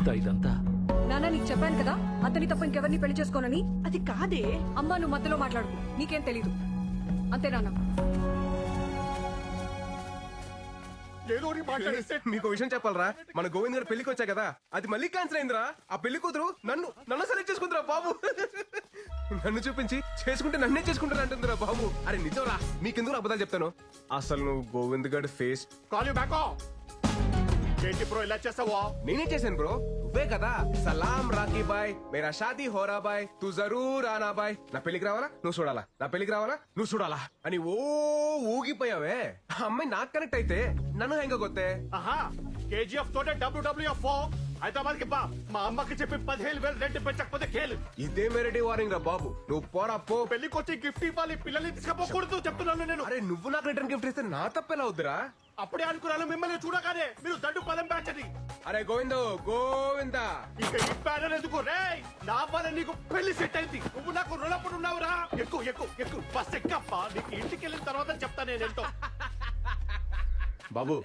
కుదురుతా ఇదంతా? నాన్న నీకు చెప్పాను కదా అతని తప్ప ఇంకెవరిని పెళ్ళి చేసుకోనని? అది కాదే? అమ్మా నువ్వు మధ్యలో మాట్లాడు నీకేం తెలీదు. అంతే నాన్న మీకు విషయం చెప్పాలరా. మన గోవింద్ గారు పెళ్ళికి వచ్చా కదా. అది మళ్ళీ క్యాన్సిల్ అయిందిరా. ఆ పెళ్ళి కూతురు నన్ను నన్ను సెలెక్ట్ చేసుకుందిరా బాబు. నన్ను చూపించి చేసుకుంటే నన్నే చేసుకుంటాను అంటుందిరా బాబు. అరే నిజంరా మీకెందుకు అబద్ధాలు చెప్తాను? అసలు నువ్వు గోవింద్ గడ్ ఫేస్ కాల్ యూ బ్యాక్ ఏంటి బ్రో ఇలా చేస్తావా నేనే చేశాను బ్రో? నువ్వే కదా. సలాం రాకీ బాయ్. మేరా షాదీ హోరా బాయ్. తు జరూర్ ఆనా బాయ్. నా పెళ్ళికి రావాలా? నువ్వు చూడాలా. నా పెళ్ళికి రావాలా? నువ్వు చూడాలా. అని ఓ ఊగిపోయావే. ఆ అమ్మాయి నాకు కనెక్ట్ అయితే నన్ను హెంగ కొత్తే ఆహా కేజీఎఫ్ తోటే డబ్ల్యూడబ్ల్యూఎఫ్ హైదరాబాద్కి బా. మా అమ్మకి చెప్పి పదిహేను వేలు రెంట్ పెట్టకపోతే కేలు. ఇదే మెరటి వారింగ్ రా బాబు. నువ్వు పోరా పో. పెళ్ళికి వచ్చి గిఫ్ట్ ఇవ్వాలి పిల్లల్ని తీసుకుపోకూడదు చెప్తున్నాను నేను. అరే నువ్వు నాకు రిటర్న్ గిఫ్ట్ ఇస్తే నా తప్పెలా అవుద్దిరా? అప్పుడే అనుకున్నాను మిమ్మల్ని చూడగానే మీరు దండు పదం అని అరే గోవిందో గోవిందా. ఇక ఈ బ్యానర్ ఎందుకు? రే నా వల్ల నీకు పెళ్ళి సెట్ అయింది. నువ్వు నాకు రుణపడి ఉన్నావురా. ఎక్కువ ఎక్కువ ఎక్కువ బస్ ఎక్కప్ప? నీకు ఇంటికి వెళ్ళిన తర్వాత చెప్తా నేనేంటో బాబు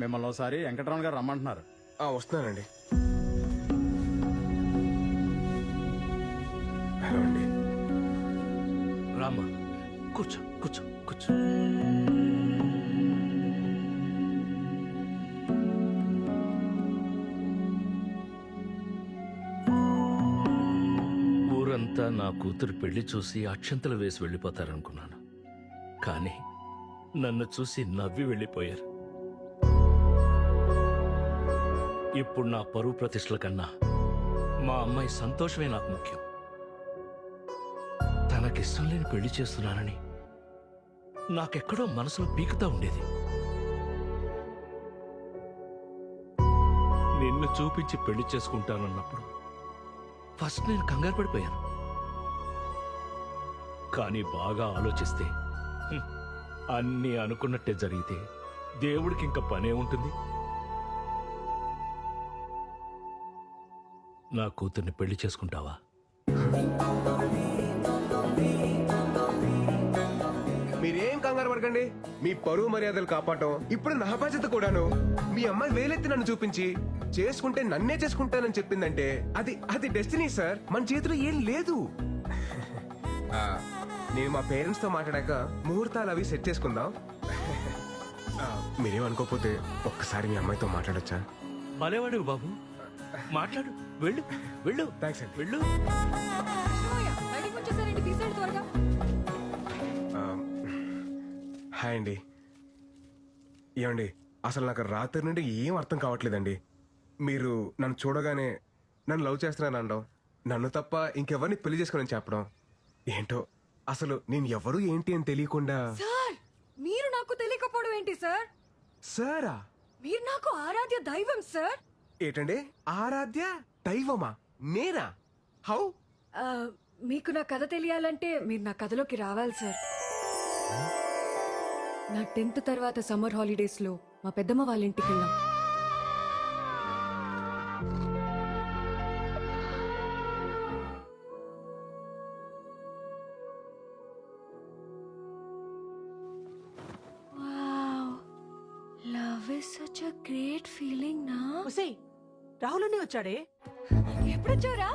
మిమ్మల్ని ఒకసారి వెంకటరమణ గారు రమ్మంటున్నారు. వస్తున్నానండి. హలో అండి. రామ్మా కూర్చో కూర్చో కూర్చో. ఊరంతా నా కూతురు పెళ్ళి చూసి అక్షంతలు వేసి వెళ్ళిపోతారనుకున్నాను. కానీ నన్ను చూసి నవ్వి వెళ్ళిపోయారు. ఇప్పుడు నా పరువు ప్రతిష్టల కన్నా మా అమ్మాయి సంతోషమే నాకు ముఖ్యం. తనకిష్టం లేని పెళ్ళి చేస్తున్నానని నాకెక్కడో మనసులో పీకుతా ఉండేది. నిన్ను చూపించి పెళ్ళి చేసుకుంటానన్నప్పుడు ఫస్ట్ నేను కంగారు పడిపోయాను. కానీ బాగా ఆలోచిస్తే అన్నీ అనుకున్నట్టే జరిగితే దేవుడికి ఇంకా పనే ఉంటుంది. నా కూతుర్ని పెళ్ళి చేసుకుంటావా? మీరేం కంగారు పడకండి. మీ పరువు మర్యాదలు కాపాడటం ఇప్పుడు నా బాధ్యత కూడాను. మీ అమ్మాయి వేలెత్తి నన్ను చూపించి చేసుకుంటే నన్నే చేసుకుంటానని చెప్పిందంటే అది అది డెస్టినీ సార్ మన చేతిలో ఏం లేదు. ఆ, నేను మా పేరెంట్స్తో మాట్లాడాక ముహూర్తాలు అవి సెట్ చేసుకుందాం. ఆ, మీరేం అనుకోకపోతే ఒక్కసారి మీ అమ్మాయితో మాట్లాడొచ్చా? భలేవాడు బాబు. మాట్లాడు వెళ్ళు వెళ్ళు థ్యాంక్స్ అండి వెళ్ళు. హాయ్ అండి ఏమండి అసలు నాకు రాత్రి నుండి ఏం అర్థం కావట్లేదండి. మీరు నన్ను చూడగానే నన్ను లవ్ చేస్తున్నాను అనడం నన్ను తప్ప ఇంకెవరిని పెళ్ళి చేసుకోనని చెప్పడం. ఏంటో అసలు నేను ఎవరు ఏంటి అని తెలియకుండా సార్ మీరు నాకు తెలియకపోవడం ఏంటి సార్? సారా? మీరు నాకు ఆరాధ్య దైవం సార్? ఏంటండి? ఆరాధ్య దైవమా? నేనా? హౌ? ఆ, మీకు నా కథ తెలియాలంటే మీరు నా కథలోకి రావాలి సార్. నా టెన్త్ తర్వాత సమ్మర్ హాలిడేస్లో మా పెద్దమ్మ వాళ్ళ ఇంటికి వెళ్ళాం అ గ్రేట్ ఫీలింగ్ నా ఒసేయ్ రాహుల్ అనే వచ్చాడే. ఎప్పుడొచ్చారా?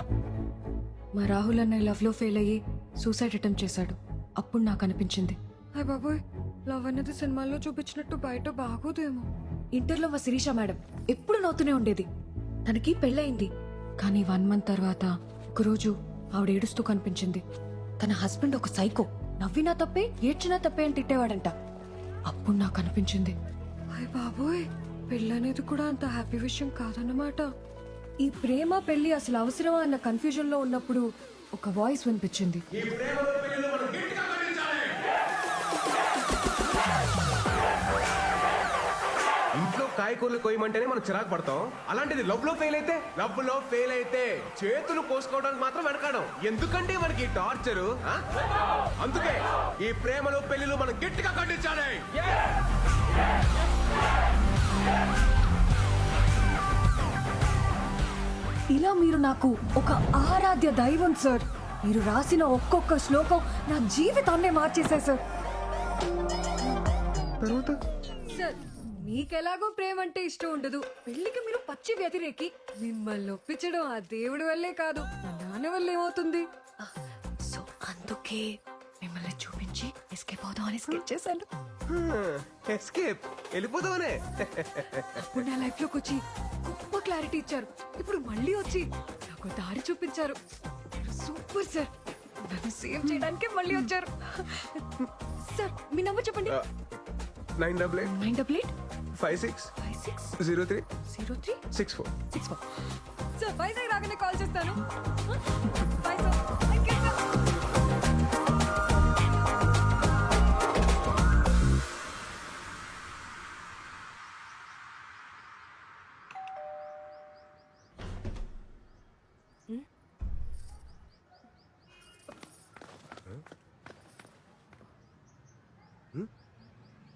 మా రాహుల్ అన్నయ్య లవ్లో ఫెయిల్ అయ్యి సూసైడ్ అటెంప్ట్ చేశాడు. అప్పుడు నాకు అనిపించింది. హాయ్ బాబోయ్ లవ్ అన్నది సినిమాల్లో చూపించినట్టు బయట బాగోదేమో. ఇంటర్లో మా శిరీష మేడం ఎప్పుడు నవ్వుతూనే ఉండేది. తనకి పెళ్ళయింది. కానీ వన్ మంత్ తర్వాత ఒకరోజు ఆవిడ ఏడుస్తూ కనిపించింది. తన హస్బెండ్ ఒక సైకో నవ్వినా తప్పే ఏడ్చినా తప్పే అని తిట్టేవాడంట. అప్పుడు నాకు అనిపించింది. హాయ్ బాబోయ్ పెళ్ళనేది కూడా అంత హ్యాపీ విషయం కాదన్నమాట. ఈ ప్రేమ పెళ్ళి అసలు అవసరమా అన్న కన్ఫ్యూజన్లో ఉన్నప్పుడు ఒక వాయిస్ వినిపించింది. ఇంట్లో కాయకూరలు కోయమంటేనే మనం చిరాకు పడతాం. అలాంటిది లవ్లో ఫెయిల్ అయితే? లవ్లో ఫెయిల్ అయితే చేతులు కోసుకోవడానికి మాత్రం వెనకాడం. ఎందుకంటే మనకి టార్చర్ అందుకే ఈ ప్రేమలో పెళ్ళిలో మనం గట్టిగా ఖండించాలి. ఇలా మీరు నాకు ఒక ఆరాధ్య దైవం సార్. మీరు రాసిన ఒక్కొక్క శ్లోకం నా జీవితాన్నే మార్చేశాయి సార్. తర్వాత? సార్ మీకెలాగో ప్రేమ అంటే ఇష్టం ఉండదు. పెళ్ళికి మీరు పచ్చి వ్యతిరేకి. మిమ్మల్ని ఒప్పించడం ఆ దేవుడి వల్లే కాదు నా నాన్న వల్ల ఏమవుతుంది సో అందుకే మిమ్మల్ని చూపించి ఎస్కేప్ అవుదాం అని స్కెచ్ చేశాను. ఎస్కేప్ వెళ్ళిపోతామనే అప్పుడు నా లైఫ్లోకి వచ్చి గొప్ప క్లారిటీ ఇచ్చారు. ఇప్పుడు మళ్ళీ వచ్చి నాకు దారి చూపించారు. సూపర్ సార్ నన్ను సేవ్ చేయడానికి మళ్ళీ వచ్చారు. సార్ మీ నంబర్ చెప్పండి. Nine double eight nine double eight five six five six zero three zero three six four six four sir Vizag రాగానే కాల్ చేస్తాను. బాయ్ యూ సార్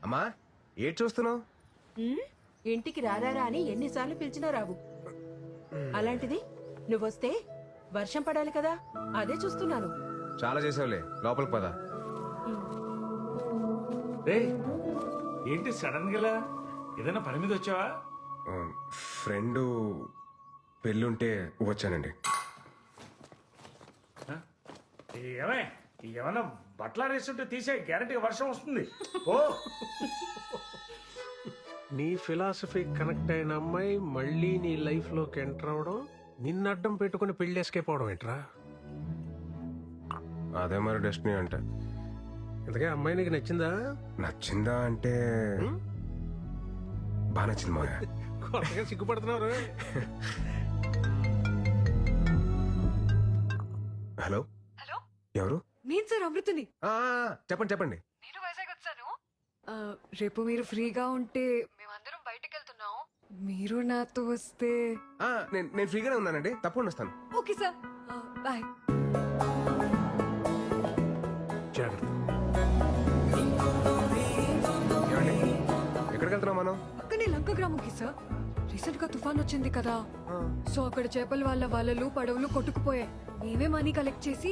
అమ్మా ఏడ్ చూస్తున్నావు? ఇంటికి రారారా అని ఎన్నిసార్లు పిలిచినా రావు. అలాంటిది నువ్వొస్తే వర్షం పడాలి కదా అదే చూస్తున్నాను. చాలా చేసావులే లోపలికి పద. ఏంటి సడన్గా ఏదైనా పని మీద వచ్చావా? ఫ్రెండ్ పెళ్ళుంటే వచ్చానండి. ఏమే ఏమన్నా బట్టలు వేస్తుంటే తీసే గ్యారంటీగా వర్షం వస్తుంది. ఓ నీ ఫిలాసఫీ కనెక్ట్ అయిన అమ్మాయి మళ్ళీ నీ లైఫ్లోకి ఎంటర్ అవడం నిన్ను అడ్డం పెట్టుకుని అవడం ఏంట్రా? అదే మరి డెస్టినీ అంటే. ఇంతకే అమ్మాయి నీకు నచ్చిందా? నచ్చిందా అంటే బాగా నచ్చింది మాయా కొత్తగా సిగ్గుపడుతున్నారు హలో? హలో? ఎవరు? నేను సార్ అమృతని. ఆ, చెప్పండి చెప్పండి. నేను వైజాగ్ వచ్చాను ఆ, రేపు మీరు ఫ్రీగా ఉంటే మేమందరం బయటకు వెళ్తున్నాం మీరు నాతో వస్తే ఆ, నేను నేను ఫ్రీగానే ఉన్నానండి. తప్పకుండా వస్తాను. Okay sir. బాయ్. జాగ్రత్త. ఏమండి? ఎక్కడికి వెళ్తున్నాం మనం? పక్కనే లంక గ్రామంకి సార్. రీసెంట్గా తుఫాన్ వచ్చింది కదా. సో అక్కడ చేపల వాళ్ళ వలలు పడవలు కొట్టుకుపోయాయి. మేమే మనీ కలెక్ట్ చేసి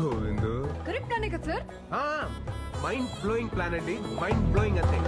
గోవిందు. కరెక్ట్ గానే కదా సార్? మైండ్ బ్లోయింగ్ ప్లాన్ అండి. మైండ్ బ్లోయింగ్ అంతే.